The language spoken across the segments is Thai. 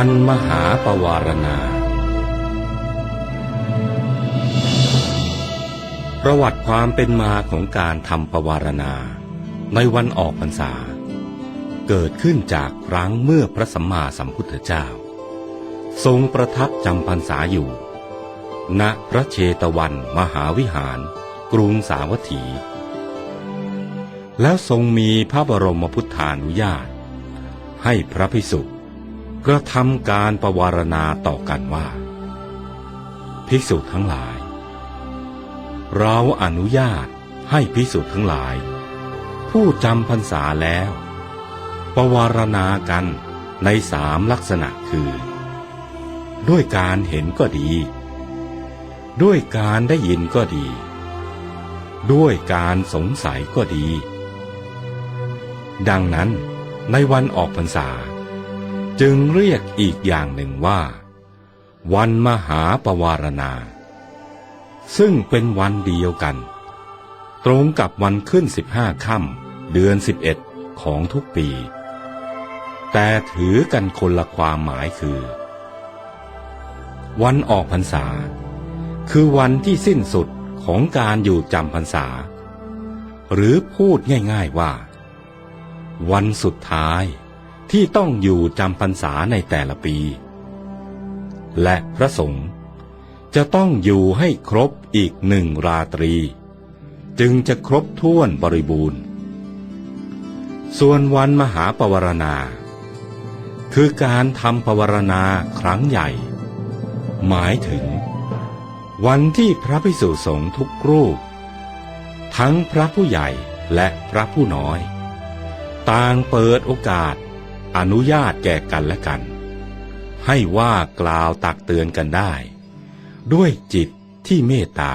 วันมหาปวารณา ประวัติความเป็นมาของการทำปวารณา ในวันออกพรรษา เกิดขึ้นจากครั้งเมื่อพระสัมมาสัมพุทธเจ้า ทรงประทับจำพรรษาอยู่ ณพระเชตวันมหาวิหาร กรุงสาวัตถี แล้วทรงมีพระบรมพุทธานุญาต ให้พระภิกษุ กระทำการประวารณาต่อกันว่า ภิกษุทั้งหลาย เราอนุญาตให้ภิกษุทั้งหลาย ผู้จำพรรษาแล้ว ประวารณากันในสามลักษณะคือ ด้วยการเห็นก็ดี ด้วยการได้ยินก็ดี ด้วยการสงสัยก็ดี ดังนั้นในวันออกพรรษา จึงเรียกอีกอย่างหนึ่งว่า วันมหาปวารณา ซึ่งเป็นวันเดียวกัน ตรงกับวันขึ้นสิบห้าค่ำเดือนสิบเอ็ดของทุกปี แต่ถือกันคนละความหมายคือ วันออกพรรษา คือวันที่สิ้นสุดของการอยู่จำพรรษา หรือพูดง่าย ๆว่า วันสุดท้าย ที่ต้องอยู่จำพรรษาในแต่ละปี และพระสงฆ์จะต้องอยู่ให้ครบอีกหนึ่งราตรี จึงจะครบถ้วนบริบูรณ์ ส่วนวันมหาปวารณา คือการทำปวารณาครั้งใหญ่ หมายถึง วันที่พระภิกษุสงฆ์ทุกรูป ทั้งพระผู้ใหญ่และพระผู้น้อย ต่างเปิดโอกาส อนุญาตแก่กันและกัน ให้ว่ากล่าวตักเตือนกันได้ ด้วยจิตที่เมตตา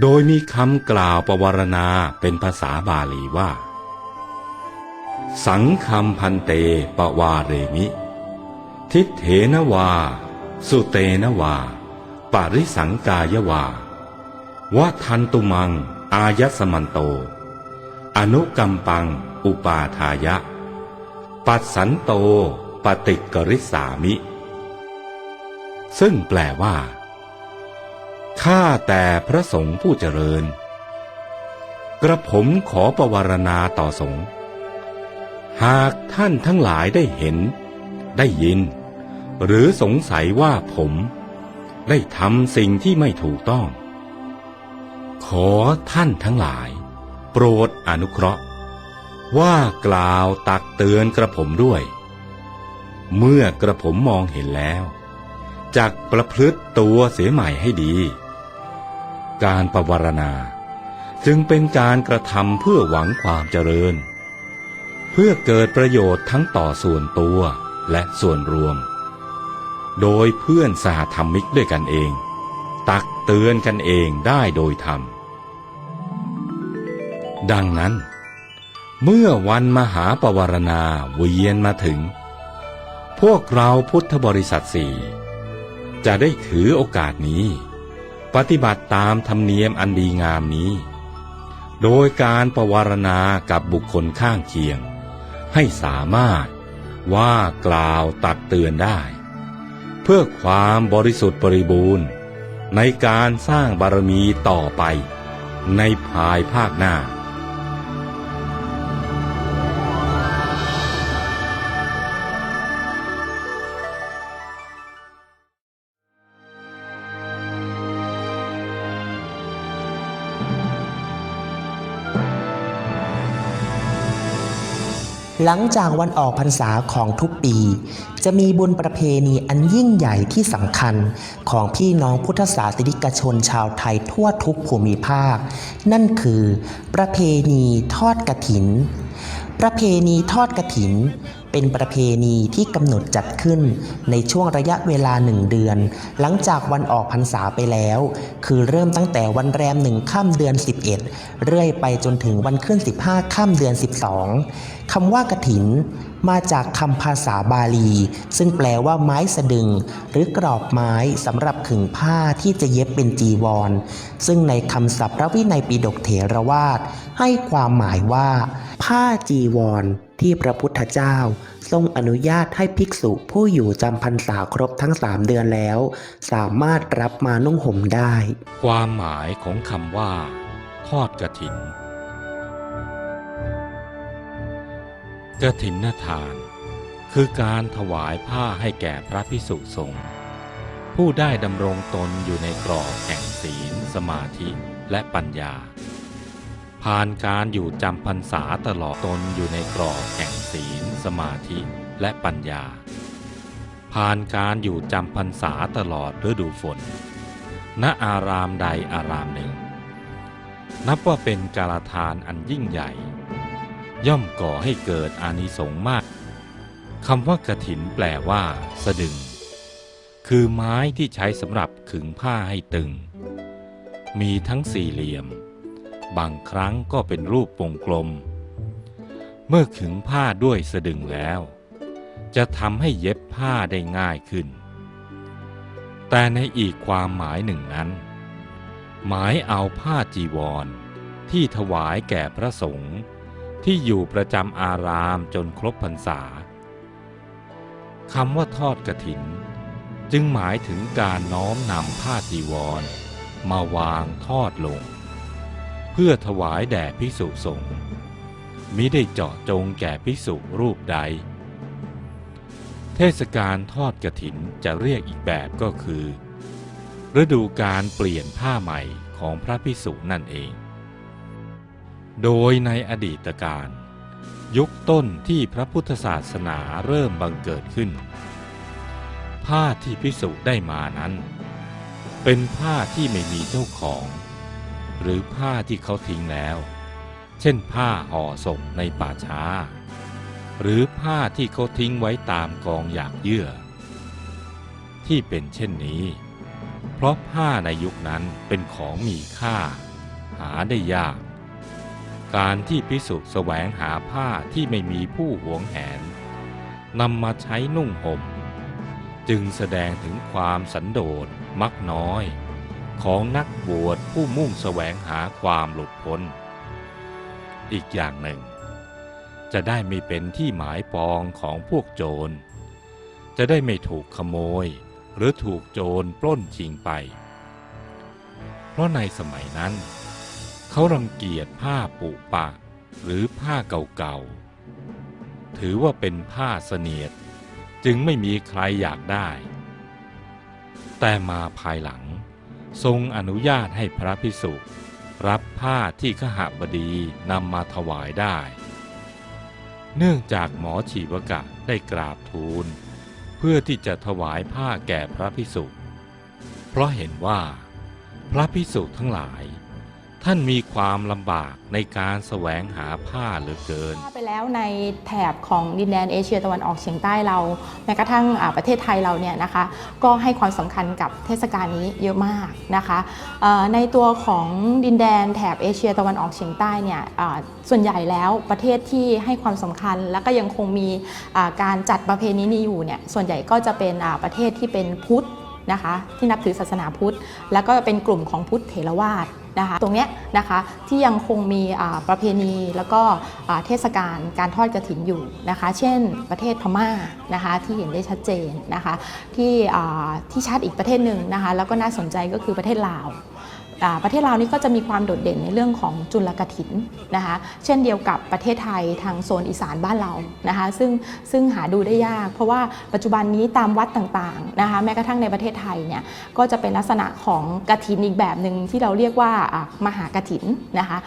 โดยมีคำกล่าวประวารณาเป็นภาษาบาลีว่า สังคำพันเตปวาเรมิ ทิเถนวา สุเตนวา ปริสังกายวาวัทันตุมัง อายสมันโต อนุกัมปัง อุปาทายะ ปัสสันโตปฏิกริสามิ ซึ่งแปลว่า ข้าแต่พระสงฆ์ผู้เจริญ กระผมขอประวารณาต่อสงฆ์ หากท่านทั้งหลายได้เห็น ได้ยิน หรือสงสัยว่าผม ได้ทำสิ่งที่ไม่ถูกต้อง ขอท่านทั้งหลาย โปรดอนุเคราะห์ ว่ากล่าวตักเตือนกระผมด้วย เมื่อกระผมมองเห็นแล้วจากประพฤติตัวเสียใหม่ให้ดี การประวารณาจึงเป็นการกระทำเพื่อหวังความเจริญ เพื่อเกิดประโยชน์ทั้งต่อส่วนตัวและส่วนรวม โดยเพื่อนสหธรรมิกด้วยกันเอง ตักเตือนกันเองได้โดยธรรม ดังนั้น เมื่อวันมหาปวารณาเวียนมาถึง พวกเราพุทธบริษัทสี่จะได้ถือโอกาสนี้ ปฏิบัติตามธรรมเนียมอันดีงามนี้ โดยการปรวารณากับบุคคลข้างเคียง ให้สามารถว่ากล่าวตักเตือนได้ เพื่อความบริสุทธิ์บริบูรณ์ ในการสร้างบารมีต่อไป ในภายภาคหน้า หลังจากวันออกพรรษาของทุกปี จะมีบุญประเพณีอันยิ่งใหญ่ที่สำคัญของพี่น้องพุทธศาสนิกชนชาวไทยทั่วทุกภูมิภาค นั่นคือประเพณีทอดกระถิน ประเพณีทอดกระถิน เป็นประเพณีที่กำหนดจัดขึ้นในช่วงระยะเวลาหนึ่งเดือน หลังจากวันออกพรรษาไปแล้ว คือเริ่มตั้งแต่วันแรมหนึ่งค่ำเดือน 11 เรื่อยไปจนถึงวันขึ้น 15ค่ำเดือน 12 คำว่ากระถินมาจากคำภาษาบาลี ซึ่งแปลว่าไม้สะดึง หรือกรอบไม้สำหรับขึงผ้าที่จะเย็บเป็นจีวร ซึ่งในคำศัพท์พระวินัยปิฎกเถรวาทให้ความหมายว่า ผ้าจีวร ที่พระพุทธเจ้า ทรงอนุญาตให้ภิกษุผู้อยู่จำพรรษาครบทั้งสามเดือนแล้ว สามารถรับมานุ่งห่มได้ ความหมายของคำว่า ทอดกระถินกระถินนทาน คือการถวายผ้าให้แก่พระพิสุสงฆ์ผู้ได้ดำรงตนอยู่ในกรอบแห่งศีล สมาธิและปัญญา ผ่านการอยู่จำพรรษาตลอดตนอยู่ในกรอบแห่งศีล สมาธิและปัญญา ผ่านการอยู่จำพรรษาตลอดฤดูฝน ณอารามใดอารามหนึ่ง นับว่าเป็นการทานอันยิ่งใหญ่ ย่อมก่อให้เกิดอานิสงส์มากคำว่ากระถินแปลว่า สะดึง คือไม้ที่ใช้สำหรับขึงผ้าให้ตึง มีทั้งสี่เหลี่ยม บางครั้งก็เป็นรูปวงกลม เมื่อขึงผ้าด้วยสะดึงแล้ว จะทำให้เย็บผ้าได้ง่ายขึ้น แต่ในอีกความหมายหนึ่งนั้น หมายเอาผ้าจีวรที่ถวายแก่พระสงฆ์ที่อยู่ประจำอารามจนครบพรรษาคำว่าทอดกระถิน จึงหมายถึงการน้อมนำผ้าจีวร มาวางทอดลง เพื่อถวายแด่ภิกษุสงฆ์มิได้เจาะจงแก่ภิกษุรูปใด เทศกาลทอดกระถินจะเรียกอีกแบบก็คือ ฤดูการเปลี่ยนผ้าใหม่ของพระภิกษุนั่นเอง โดยในอดีตการยุคต้นที่พระพุทธศาสนาเริ่มบังเกิดขึ้น ผ้าที่ภิกษุได้มานั้น เป็นผ้าที่ไม่มีเจ้าของ หรือผ้าที่เขาทิ้งแล้ว เช่นผ้าห่อศพในป่าช้า หรือผ้าที่เขาทิ้งไว้ตามกองหยากเยื่อ ที่เป็นเช่นนี้ เพราะผ้าในยุคนั้นเป็นของมีค่า หาได้ยาก การที่พิสุแสวงหาผ้าที่ไม่มีผู้หวงแหนนำมาใช้นุ่งห่ม จึงแสดงถึงความสันโดษมักน้อย ของนักบวชผู้มุ่งแสวงหาความหลุดพ้น อีกอย่างหนึ่ง จะได้ไม่เป็นที่หมายปองของพวกโจร จะได้ไม่ถูกขโมยหรือถูกโจรปล้นชิงไป เพราะในสมัยนั้น เขารังเกียจผ้าปุปะหรือผ้าเก่าๆ ถือว่าเป็นผ้าเสนียดจึงไม่มีใครอยากได้ แต่มาภายหลัง ทรงอนุญาตให้พระพิสุรับผ้าที่ขหบดีนำมาถวายได้ เนื่องจากหมอฉีวกะได้กราบทูล เพื่อที่จะถวายผ้าแก่พระพิสุเพราะเห็นว่า พระพิสุทั้งหลาย ท่านมีความลำบากในการแสวงหาผ้าเหลือเกิน ไปแล้วในแถบของดินแดนเอเชียตะวันออกเฉียงใต้เราแม้กระทั่งประเทศไทยเราเนี่ยนะคะ ก็ให้ความสำคัญกับเทศกาลนี้เยอะมากนะคะในตัวของดินแดนแถบเอเชียตะวันออกเฉียงใต้เนี่ยส่วนใหญ่แล้วประเทศที่ให้ความสำคัญและก็ยังคงมีการจัดประเพณีนี้อยู่เนี่ยส่วนใหญ่ก็จะเป็นประเทศที่เป็นพุทธนะคะที่นับถือศาสนาพุทธ แล้วก็เป็นกลุ่มของพุทธเถรวาท นะคะตรงเนี้ยนะคะที่ยังคงมีประเพณีแล้วก็เทศกาลการทอดกระถินอยู่นะคะ เช่นประเทศพม่านะคะที่เห็นได้ชัดเจนนะคะที่ที่ชัดอีกประเทศหนึ่งนะคะแล้วก็น่าสนใจก็คือประเทศลาว ประเทศลาวนี่ก็จะมีความโดดเด่นในเรื่องของจุลกถินนะคะเช่นเดียวกับประเทศไทยทางโซนอีสานบ้านเรานะคะซึ่งซึ่งหาดูได้ยาก เพราะว่าปัจจุบันนี้ตามวัดต่างๆนะคะแม้กระทั่งในประเทศไทยเนี่ยก็จะเป็นลักษณะของกถินอีกแบบหนึ่งที่เราเรียกว่ามหากถินนะคะ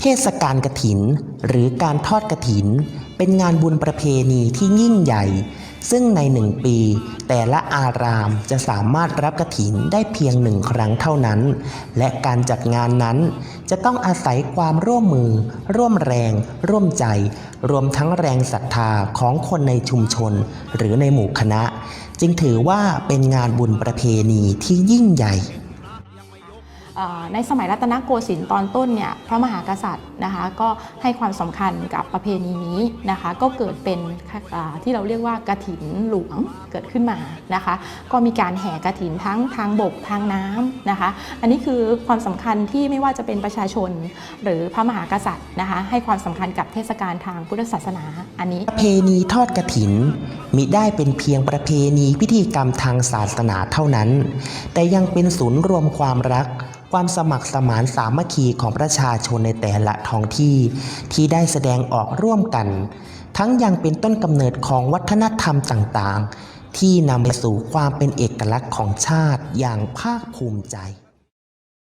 เทศกาลกฐิน หรือการทอดกฐิน เป็นงานบุญประเพณีที่ยิ่งใหญ่ ซึ่งในหนึ่งปี แต่ละอารามจะสามารถรับกระถินได้เพียงหนึ่งครั้งเท่านั้น และการจัดงานนั้น จะต้องอาศัยความร่วมมือ ร่วมแรง ร่วมใจ รวมทั้งแรงศรัทธาของคนในชุมชน หรือในหมู่คณะ จึงถือว่าเป็นงานบุญประเพณีที่ยิ่งใหญ่ ในสมัยรัตนโกสินทร์ตอนต้นเนี่ยพระมหากษัตริย์นะคะก็ให้ความสำคัญกับประเพณีนี้นะคะก็เกิดเป็นที่เราเรียกว่ากฐินหลวงเกิดขึ้นมานะคะก็มีการแห่กฐินทั้งทางบกทางน้ำนะคะอันนี้คือความสำคัญที่ไม่ว่าจะเป็นประชาชน หรือพระมหากษัตริย์นะคะให้ความสำคัญกับเทศกาลทางพุทธศาสนาอันนี้ ประเพณีทอดกระถินมิได้เป็นเพียงประเพณีพิธีกรรมทางศาสนาเท่านั้น แต่ยังเป็นศูนย์รวมความรักความสมัครสมานสามัคคีของประชาชนในแต่ละท้องที่ ที่ได้แสดงออกร่วมกัน ทั้งยังเป็นต้นกำเนิดของวัฒนธรรมต่างๆ ที่นำไปสู่ความเป็นเอกลักษณ์ของชาติอย่างภาคภูมิใจ